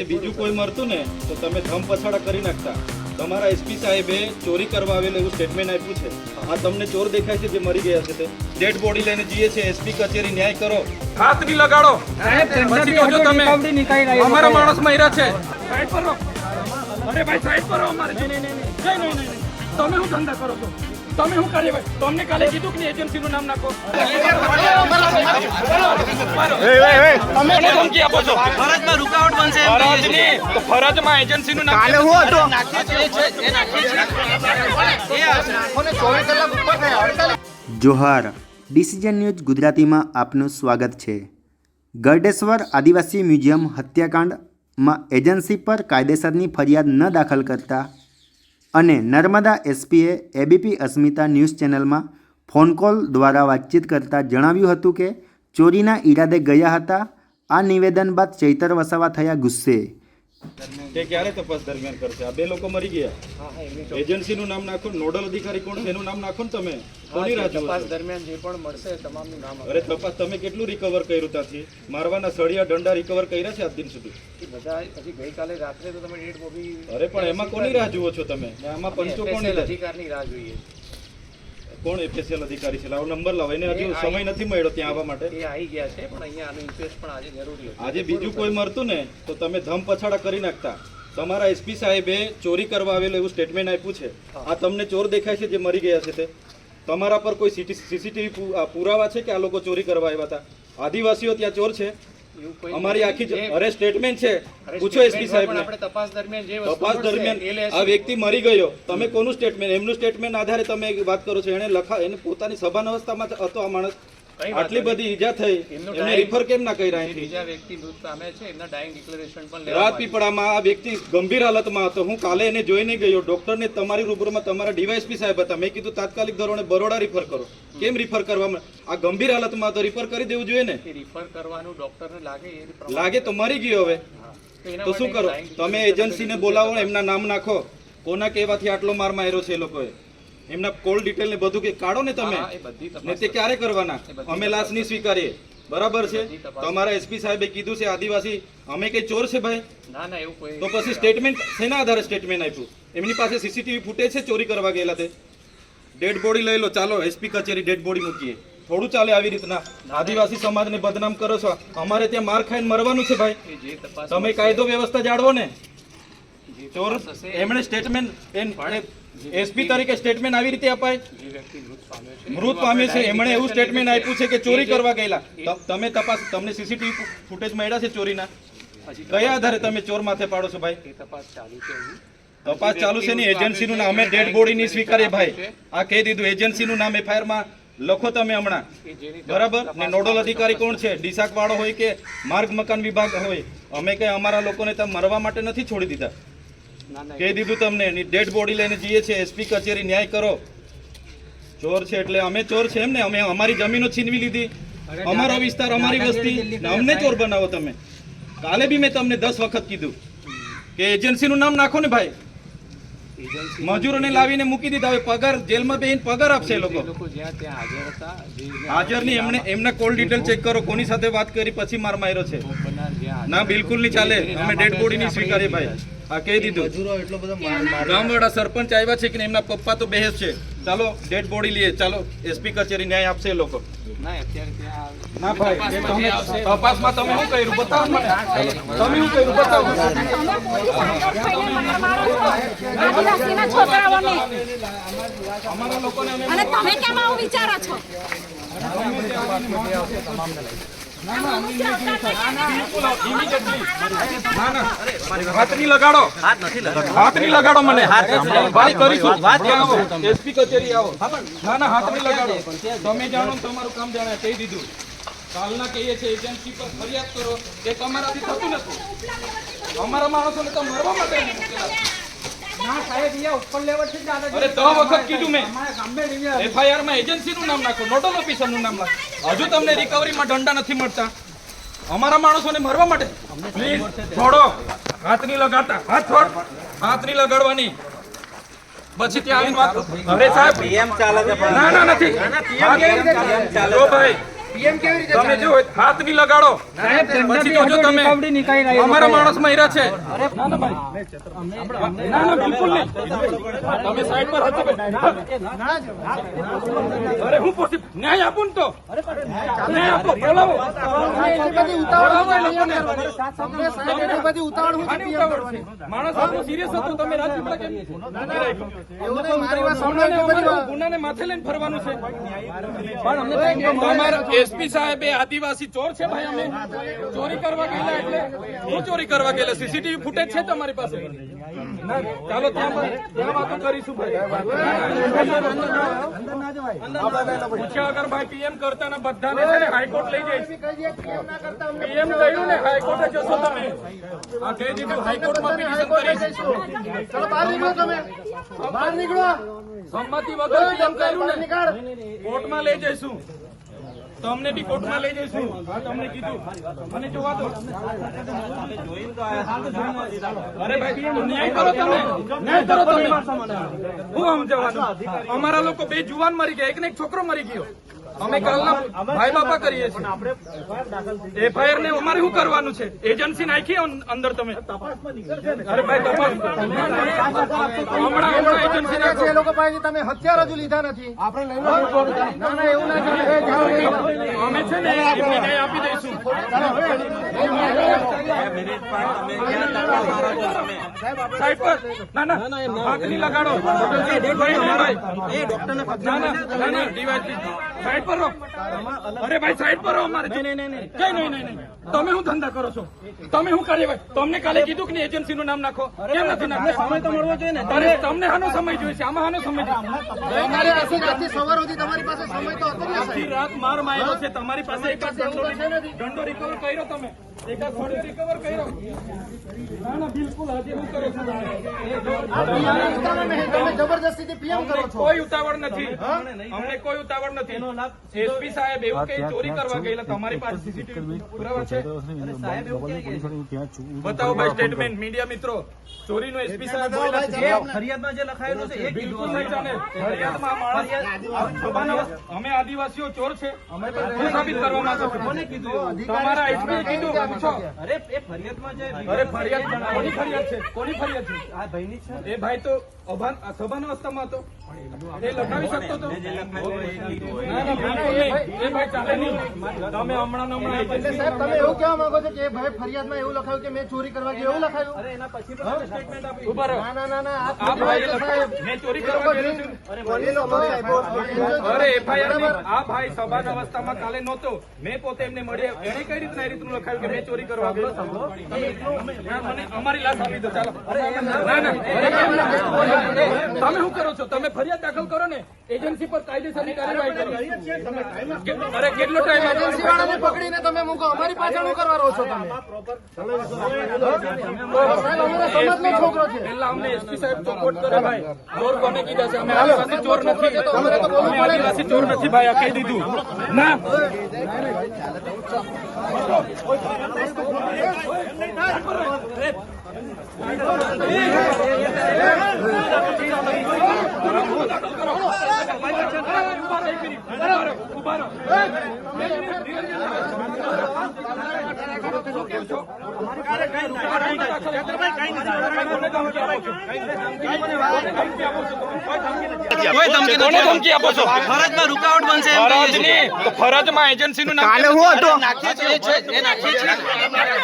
આજે બીજું કોઈ મળતું ને તો તમે ધમ પછાડા કરી નાખતા. તમારા એસપી સાહેબે ચોરી કરવા આવેલ એવું સ્ટેટમેન્ટ આપ્યું છે. આ તમને ચોર દેખાય છે જે મરી ગયા છે તે? ડેડ બોડી લઈને જઈએ છે એસપી કચેરી ન્યાય કરો. હાથ બી લગાડો પછી કહો તમે અમારા માણસ મર્યા છે. સાઈડ પર. અરે ભાઈ સાઈડ પર અમારે. નહીં નહીં નહીં નહીં. નહીં, નહીં, નહીં. તમે શું ધંધા કરો છો? તમે શું કાર્ય ભાઈ તમને કાલે કીધું કે એજન્સી નું નામ નાખો. તમે કોને ધમકી આપો છો. ફરજમાં રૂકાવટ બનશે ફરજ નહીં તો ફરજમાં એજન્સી નું નામ જોહાર ડિસિઝન ન્યૂઝ ગુજરાતીમાં આપનું સ્વાગત છે. ગરડેશ્વર આદિવાસી મ્યુઝિયમ હત્યાકાંડમાં એજન્સી પર કાયદેસરની ફરિયાદ ન દાખલ કરતા અને નર્મદા એસપીએ એબીપી અસ્મિતા ન્યૂઝ ચેનલમાં ફોન કોલ દ્વારા વાતચીત કરતાં જણાવ્યું હતું કે, ચોરીના ઈરાદે ગયા હતા. આ નિવેદન બાદ ચૈતર વસાવા થયા ગુસ્સે. તે ક્યારે તપાસ દરમિયાન કરશે? આ બે લોકો મરી ગયા. એજન્સીનું નામ નાખો નોડલ અધિકારી કોણ એનું નામ નાખો ને તમે. કોની રાહ તપાસ દરમિયાન જે પણ મળશે તમામનું નામ અરે તપાસ તમે કેટલું રિકવર કર્યું ત્યાંથી? મારવાના સળિયા દંડા રિકવર કર્યા છે આજ દિન સુધી? બધા હજી ગઈકાલે રાત્રે તો તમે બોબી અરે પણ એમાં કોની રાહ જુઓ છો તમે? આમાં પંચો કોણ અધિકારની રાહ જોઈએ. કોણ એફએસએલ અધિકારી છે? લાવો નંબર લાવો. એને હજુ સમય નથી મળ્યો ત્યાં આવવા માટે. એ આવી ગયા છે પણ અહીંયા આનો ઇન્ટરેસ્ટ પણ આજે જરૂરી હતું આજે બીજું કોઈ મરતું ને તો તમે ધમ પછાડા કરી નાખતા. તમારા એસપી સાહેબે ચોરી કરવા આવેલું એવું સ્ટેટમેન્ટ આપ્યું છે. આ તમને ચોર દેખાય છે જે મરી ગયા છે તે? તમારા પર કોઈ સીસીટીવી પુરાવા છે કે આ લોકો ચોરી કરવા આવ્યા હતા? આદિવાસીઓ ત્યાં ચોર છે? અમારી આખી અરે સ્ટેટમેન્ટ છે. પૂછો એસપી સાહેબને. આપણે તપાસ દરમિયાન જે તપાસ દરમિયાન આ વ્યક્તિ મરી ગયો. તમે કોનું સ્ટેટમેન્ટ એમનું સ્ટેટમેન્ટ આધારે તમે વાત કરો છો. એને લખા એને પોતાની સભાન અવસ્થામાં હતો આ માણસ. આટલી બધી ઈજા થઈ. એમને રિફર કેમ ના કર્યા બીજા વ્યક્તિ મૃત પામે છે એમના ડાયિંગ ડિક્લેરેશન પણ રાત પીપળામાં આ વ્યક્તિ ગંભીર હાલતમાં હતો. હું કાલે એને જોઈને ગયો. ડોક્ટરને તમારી રૂબરૂમાં તમારા ડીવાયસપી સાહેબ હતા. મેં કીધું તાત્કાલિક ધોરણે બરોડા રિફર કરો. કેમ રિફર કરવામાં? આ ગંભીર હાલતમાં તો રિફર કરી દેવું જોઈએ ને? રિફર કરવાનું ડોક્ટરને લાગે લાગે તો મરી ગયો હવે. તો શું કરો? તમે એજન્સી એજન્સીને બોલાવો એમના નામ નાખો. કોના કહેવાથી આટલો માર માર્યો છે એ લોકોએ? એમના કોલ ડિટેલ ને બધું કે કાઢો ને તમે. ને તે ક્યારે કરવાના? અમે લાશ નહીં સ્વીકારીએ. બરાબર છે? તમારા એસપી સાહેબે કીધું છે આદિવાસી અમે કઈ ચોર છે ભાઈ? ના ના એવું કોઈ તો પછી સ્ટેટમેન્ટ શેના આધારે સ્ટેટમેન્ટ આપ્યું? એમની પાસે સીસીટીવી ફૂટેજ છે ચોરી કરવા ગયેલા તે? ડેડ બોડી લઈ લો ચાલો એસપી કચેરી ડેડ બોડી મૂકીએ. થોડું ચાલે આવી રીતના. આદિવાસી સમાજને બદનામ કરો છો. અમારે ત્યાં માર ખાઈને મરવાનું છે ભાઈ. તમે કાયદો વ્યવસ્થા જાળવો ને. ચોર એમણે સ્ટેટમેન્ટ એમણે સ્ટેટમેન્ટ એસપી તરીકે સ્ટેટમેન્ટ આવી રીતે અપાય? મૃત પામે છે. એમણે એવું સ્ટેટમેન્ટ આપ્યું છે કે ચોરી કરવા ગયેલા. તમે તપાસ તમને સીસીટીવી ફૂટેજ મળ્યા છે ચોરીના? કયા આધારે તમે ચોર માથે પાડો છો ભાઈ? તપાસ ચાલુ છે ની? એજન્સીનું નામ અમે ડેડ બોડી ની સ્વીકારીએ ભાઈ. આ કહી દીધું એજન્સીનું નામ એફઆઈઆરમાં લખો તમે હમણાં. બરાબર? ને નોડલ અધિકારી કોણ છે? ડીસાક વાળો હોય કે માર્ગ મકાન વિભાગ હોય? અમે કઈ અમારા લોકોને તમે મરવા માટે નથી છોડી દીધા? કહી દીધું તમને એની ડેડ બોડી લઈને જઈએ છીએ એસપી કચેરી ન્યાય કરો. ચોર છે એટલે અમે ચોર છે એમ ને અમે અમારી જમીનો છીનવી લીધી. અમારો વિસ્તાર અમારી વસ્તી. અમને ચોર બનાવો તમે. કાલે બી મેં તમને દસ વખત કીધું કે એજન્સીનું નામ નાખો ને ભાઈ. મજૂરોને લાવીને મૂકી દીધા હવે પગાર જેલમાં બેહીને પગાર આપશે લોકો. હાજર નહીં એમને એમના કોલ ડિટેલ ચેક કરો કોની સાથે વાત કરી પછી માર માર્યો છે. ના બિલકુલ નહીં ચાલે. અમે ડેડ બોડી નહીં સ્વીકારીએ ભાઈ. આ કહી દીધું. ગામવાળા સરપંચ આવ્યા છે કે એમના પપ્પા તો બેહેસ છે. ચાલો ડેડ બોડી લઈએ. ચાલો એસપી કચેરી ન્યાય આપશે એ લોકો. ના અત્યારે ત્યાં ના ભાઈ તમે તપાસમાં તમે શું કર્યું? બતાવો મને. તમે શું કર્યું? બતાવો અમારા લોકોને અને તમે કેમ આવું વિચારો છો? ના ના હાથ નહીં લગાડો હાથ નહીં લગાડો મને વાત કરીશું આવો. એસપી કચેરી આવો. ના ના હાથ નહીં લગાડો. તમે જાણો તમારું કામ જાણે. કહી દીધું. કાલના કહીએ છીએ એજન્સી પર ફરિયાદ કરો. કે તમારાથી થતું નથી. અમારા માણસોને તો મરવા માટે નહીં દાદા અરે દહ વખત કીધું મેં. એફઆઈઆરમાં એજન્સી નું નામ નાખો નોટલ ઓફિસરનું નામ નાખો. હજુ તમને રિકવરીમાં દંડા નથી મળતા. અમારા માણસોને મરવા માટે પ્લીઝ છોડો. હાથ નહીં લગાડતા. હાથ છોડ. હાથ નહીં લગાડવાની. પછી ત્યાં આવીને વાત અરે સાહેબ ના ના નથી. પીએમ ચાલે છે. ભાઈ તમે જો હાથની લગાડો પછી જોજો તમે અમારા માણસ મહિરા છે ના ના ભાઈ ના ના બિલકુલ નહીં તમે સાઈડ પર હતો અરે હું પોસી ન્યાય આપું ને તો ન્યાય આપો બોલાવો બોલાવો એ લોકોને. આની ઉતાવળ માણસ આપણું સિરિયસ હતું તમે રાજપીપળા કેમ ગુનાને- ગુનાને માથે લઈને ફરવાનું છે અમારા એસપી સાહેબ એ આદિવાસી ચોર છે ભાઈ અમે. ચોરી કરવા ગયેલા એટલે હું ચોરી કરવા ગયેલા. સીસીટીવી ફૂટેજ છે તમારી પાસે? ચાલો ત્યાં ત્યાં વાતો કરીશું પૂછ્યા વગર ભાઈ પીએમ કરતા ને બધાને છે ને હાઈકોર્ટ લઈ પીએમ કહ્યું ને હાઈકોર્ટે જશો તમે. આ કહી દીધું હાઈકોર્ટમાં પિટિશન કરીશ સંમતિ વગર પીએમ કર્યું ને કોર્ટમાં લઈ જઈશું. તમને બી કોર્ટમાં લઈ જઈશું. તમને કીધું. મને જોવા દો અરે ભાઈ, ન્યાય કરો તમે. ન્યાય કરો તમે. હું સમજાવવાનું? અમારા લોકો બે જુવાન મરી ગયા. એક ને એક છોકરો મરી ગયો. અમે કાલના ભાઈ બાપા કરીએ છીએ. એફઆઈઆર ને અમારે શું કરવાનું છે? એજન્સી નાખી અંદર તમે. અરે ભાઈ તપાસ એજન્સી નાખો. એ લોકો પાસે તમે હથિયાર હજુ લીધા નથી. આપણે લઈ ના ના એવું ના છે ને આપી લઈ લો. અમે છે ને એમને ન્યાય આપી દઈશું સાઈડ પર ના ના હાથ નહીં લગાડો ભાઈ, ના ના ના ના ડિવાઈસ સાઈડ પર રહો અરે ભાઈ સાઈડ પર રહો અમારે કઈ નહીં નહીં નહીં તમે શું ધંધા કરો છો તમે શું કાર્યવાહી તમને કાલે કીધું કે એજન્સી નું નામ નાખો। કેમ નથી નાખો સમય તો મળવો જોઈએ ને. તમને હાનો સમય જોઈએ છે આમાં હાનો સમય જોઈએ. અમારી સવાર સુધી તમારી પાસે સમય તો હતો આખી રાત માર માર્યો છે તમારી પાસે એક દંડો રિકવર કર્યો તમે. એક રિકવર કર્યો. ના ના જબરજસ્તીથી પીએમ કરો છો? કોઈ ઉતાવળ નથી. અમને કોઈ ઉતાવળ નથી. એસપી સાહેબ એવું કે ચોરી કરવા ગયેલા તમારી પાસે સીસીટીવી પુરાવા છે? બતાવો ભાઈ સ્ટેટમેન્ટ મીડિયા મિત્રો. ચોરીનો એસપી સાહેબ ફરિયાદમાં જે લખાયેલું છે એ બિલકુલ નહીં ચાલે. ફરિયાદમાં માણસ અમે આદિવાસીઓ ચોર છે. અમે સાબિત કરવા માંગો છો? કીધું? તમારા એસપી કીધું? પૂછો. અરે એ ફરિયાદમાં જે અરે ફરિયાદ કોની ફરિયાદ છે? કોની ફરિયાદ છે? આ ભાઈની છે? એ ભાઈ તો અભાન સભાના અવસ્થામાં હતો. એ લખાવી શકતો હતો? ના, ના, બિલકુલ નહીં. એ ભાઈ ચાલે નહીં. તમે હમણાં હમણાં સાહેબ તમે એવું કહેવા માંગો છો કે એ ભાઈ ફરિયાદમાં એવું લખાયું કે મેં ચોરી કરવા ગયો એવું લખાયું? અરે એના પછી સ્ટેટમેન્ટ આપ્યું ઊભા ના ના ના ના આ આ ખોટું ભાઈએ છે, લખાયું. સાહેબ મેં ચોરી કરવા ગયેલો છું. એ લોકો અરે એફઆઈઆર આ ભાઈ સભાના અવસ્થામાં કાલે નહોતો. મેં પોતે એમને મળ્યા. એને કઈ રીતના એ રીતનું લખાયું કે મેં ચોરી કરવા ગયો? અમારી લાશ આપી દો ચાલો. ના ના તમે શું કરો છો? તમે ફરિયાદ દાખલ કરો ને એજન્સી પર કાયદેસરની કાર્યવાહી કરો. અરે કેટલો ટાઈમ એજન્સી વાળાને પકડીને તમે મૂકો. અમારી પાછળ શું કરવા રહો છો તમે? સાહેબ અમારા છોકરો છે. પેલા અમને એસપી સાહેબ ચોખવટ કરે ભાઈ. ચોર કોને કીધા છે? અમે આદિવાસી ચોર નથી. અમે આદિવાસી ચોર નથી ભાઈ. આ કહી દીધું. ના. ઊભા રહો. કોને ધમકી આપો છો ફરજમાં રૂકાવટ બનશે ફરજની ફરજમાં એજન્સીનું નામ કાલે હું હતો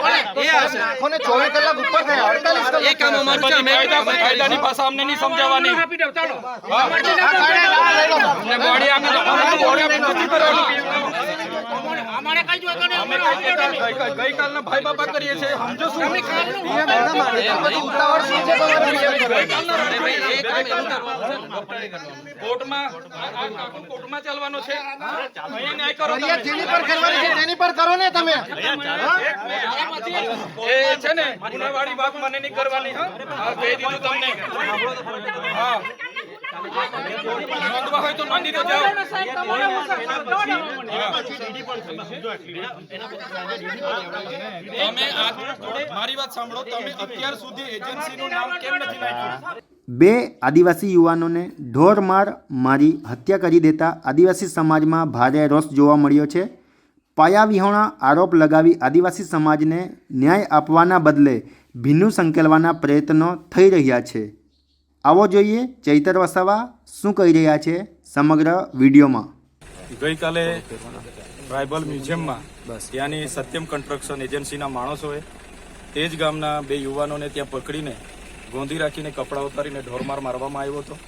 આખોને ચોવીસ કલાક ઉપર થયા? અડતાલીસ કલાક એ કામ અમારું છે અમે કાયદાની ભાષા અમને નહીં સમજાવવાની. હા. અમને બોડી આપી દો. અમને બોડી આપી નથી કરવાનું. અમે ગઈકાલના ભાઈ બાપા કરીએ છીએ. સમજો શું? ઉતાવળ શું છે? તમારે કોર્ટમાં આ- આ- કોર્ટમાં ચાલવાનો છે. અહીં ન્યાય કરો તમે. જેની પર કરવાની છે તેની પર કરો ને તમે. એ છે ને ગુનાવાળી વાત મને નહીં કરવાની હા? કહી દીધું તમને. હા. નોંધવા હોય તો નોંધી દો જાઓ. તમે મારી વાત સાંભળો. તમે અત્યાર સુધી એજન્સીનું નામ કેમ નથી નાખ્યું બે આદિવાસી યુવાનોને ઢોર માર મારી હત્યા કરી દેતા આદિવાસી સમાજમાં ભારે રોષ જોવા મળ્યો છે. પાયાવિહોણા આરોપ લગાવી આદિવાસી સમાજને ન્યાય આપવાના બદલે ભીનું સંકેલવાના પ્રયત્નો થઈ રહ્યા છે. આવો જોઈએ ચૈતર વસાવા શું કહી રહ્યા છે સમગ્ર વિડીયોમાં. ગઈકાલે ટ્રાઇબલ મ્યુઝિયમમાં ત્યાંની સત્યમ કન્સ્ટ્રક્શન એજન્સીના માણસોએ તે જ ગામના બે યુવાનોને ત્યાં પકડીને ગોંધી રાખીને કપડાં ઉતારીને ઢોરમાર મારવામાં આવ્યો હતો.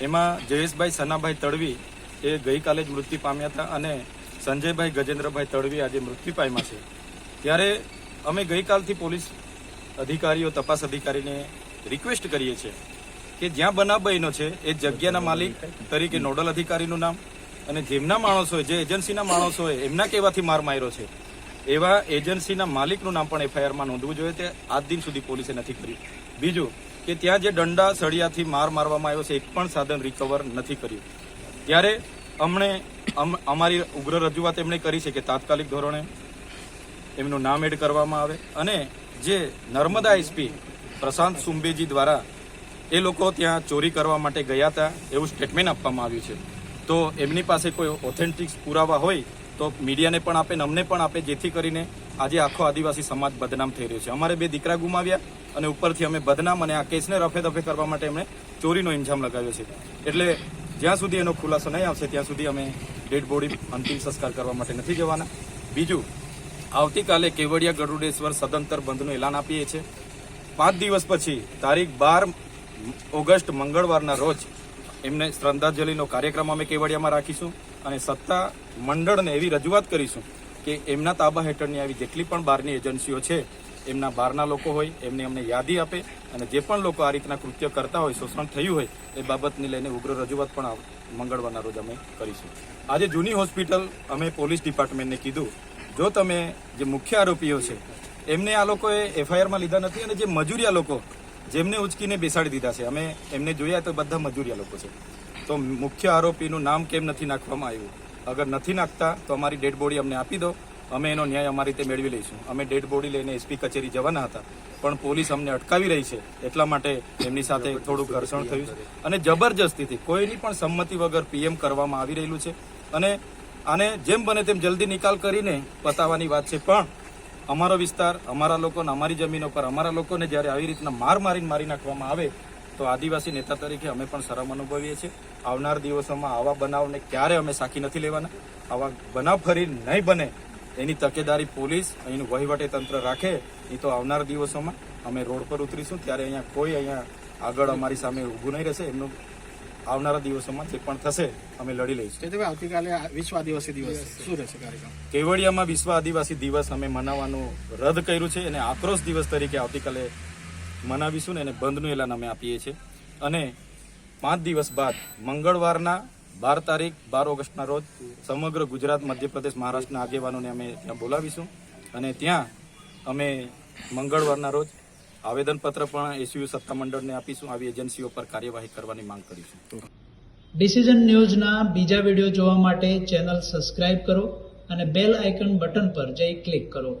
એમાં જયેશભાઈ સનાભાઈ તડવી એ ગઈકાલે જ મૃત્યુ પામ્યા હતા અને સંજયભાઈ ગજેન્દ્રભાઈ તડવી આજે મૃત્યુ પામ્યા છે. ત્યારે અમે ગઈકાલથી પોલીસ અધિકારીઓ, તપાસ અધિકારીને રિક્વેસ્ટ કરીએ છીએ કે જ્યાં બનાવ બન્યો છે એ જગ્યાના માલિક તરીકે નોડલ અધિકારીનું નામ અને જેમના માણસોએ જે એજન્સીના માણસોએ એમના કહેવાથી માર માર્યો છે. એવા એજન્સીના માલિકનું નામ પણ એફઆઈઆરમાં નોંધવું જોઈએ. તે આજ દિન સુધી પોલીસે નથી કર્યું. બીજું કે ત્યાં જે દંડા સળિયાથી માર મારવામાં આવ્યો છે એક પણ સાધન રિકવર નથી કર્યું. ત્યારે અમને અમ- અમારી ઉગ્ર રજૂઆત એમણે કરી છે કે તાત્કાલિક ધોરણે એમનું નામ એડ કરવામાં આવે અને જે નર્મદા એસપી પ્રશાંત સુંબેજી દ્વારા એ લોકો ત્યાં ચોરી કરવા માટે ગયા હતા, એવું સ્ટેટમેન્ટ આપવામાં આવ્યું છે. તો એમની પાસે કોઈ ઓથેન્ટિક પુરાવા હોય તો મીડિયાને પણ આપે ને અમને પણ આપે, જેથી કરીને આજે આખો આદિવાસી સમાજ બદનામ થઈ રહ્યો છે. અમારે બે દીકરા ગુમાવ્યા અને ઉપરથી અમે બદનામ અને આ કેસને રફે દફે કરવા માટે એમણે ચોરીનો ઇન્જામ લગાવ્યો છે. એટલે જ્યાં સુધી એનો ખુલાસો નહીં આવશે, ત્યાં સુધી અમે ડેડ બોડી અંતિમ સંસ્કાર કરવા માટે નથી જવાના. બીજું, આવતીકાલે કેવડિયા ગરુડેશ્વર સદંતર બંધનું એલાન આપીએ છીએ. પાંચ દિવસ પછી, તારીખ બાર ઓગસ્ટ મંગળવારના રોજ એમને શ્રદ્ધાંજલિનો કાર્યક્રમ અમે કેવડિયામાં રાખીશું અને સત્તા મંડળને એવી રજૂઆત કરીશું કે એમના તાબા હેઠળની આવી જેટલી પણ બહારની એજન્સીઓ છે, એમના બહારના લોકો હોય, એમને અમને યાદી આપે અને જે પણ લોકો આ રીતના કૃત્ય કરતા હોય, શોષણ થયું હોય, એ બાબતને લઈને ઉગ્ર રજૂઆત પણ મંગળવારના રોજ અમે કરીશું. આજે જૂની હોસ્પિટલ અમે પોલીસ ડિપાર્ટમેન્ટને કીધું. જો તમે જે મુખ્ય આરોપીઓ છે, એમને આ લોકોએ એફઆઈઆરમાં લીધા નથી અને જે મજૂરિયા લોકો, જેમને ઉચકીને બેસાડી દીધા છે, અમે એમને જોયા તો બધા મજૂરિયા લોકો છે. તો મુખ્ય આરોપીનું નામ કેમ નથી નાખવામાં આવ્યું? અગર નથી નાખતા, તો અમારી ડેડ બોડી અમને આપી દો. અમે એનો ન્યાય અમારી રીતે મેળવી લઈશું. અમે ડેડ બોડી લઈને એસપી કચેરી જવાના હતા, પણ પોલીસ અમને અટકાવી રહી છે. એટલા માટે એમની સાથે થોડું ઘર્ષણ થયું છે. અને જબરજસ્તીથી કોઈની પણ સંમતિ વગર પીએમ કરવામાં આવી રહેલું છે. અને આને જેમ બને તેમ જલ્દી નિકાલ કરીને પતાવવાની વાત છે. પણ અમારો વિસ્તાર, અમારા લોકોને, અમારી જમીનો પર અમારા લોકોને જ્યારે આવી રીતના માર મારીને મારી નાખવામાં આવે તો આદિવાસી નેતા તરીકે અમે પણ શરમ અનુભવીએ છીએ. આવનાર દિવસોમાં આવા બનાવને ક્યારે અમે સાખી નથી લેવાના? આવા બનાવ ફરી નહીં બને. એની તકેદારી પોલીસ અહીંનું વહીવટી તંત્ર રાખે. એ તો આવનાર દિવસોમાં અમે રોડ પર ઉતરીશું. ત્યારે અહીંયા કોઈ અહીંયા આગળ અમારી સામે ઊભું નહીં રહેશે. એમનું આવનારા દિવસોમાં જે પણ થશે અમે લડી લઈશું. આવતીકાલે વિશ્વ આદિવાસી દિવસ શું રહેશે કાર્યક્રમ? કેવડિયામાં વિશ્વ આદિવાસી દિવસ અમે મનાવવાનું રદ કર્યું છે. અને આક્રોશ દિવસ તરીકે આવતીકાલે મનાવીશું ને એને બંધનું એલાન અમે આપીએ છીએ. અને પાંચ દિવસ બાદ મંગળવારના બાર તારીખ, બાર ઓગસ્ટના રોજ સમગ્ર ગુજરાત, મધ્યપ્રદેશ, મહારાષ્ટ્રના આગેવાનોને અમે ત્યાં બોલાવીશું. અને ત્યાં અમે મંગળવારના રોજ આવેદનપત્ર પણ એસયુ સત્તામંડળને આપીશું. આવી એજન્સીઓ પર કાર્યવાહી કરવાની માંગ કરીશું. ડિસિઝન ન્યૂઝના બીજા વીડિયો જોવા માટે ચેનલ સબસ્ક્રાઇબ કરો અને બેલ આઇકન બટન પર જઈ ક્લિક કરો.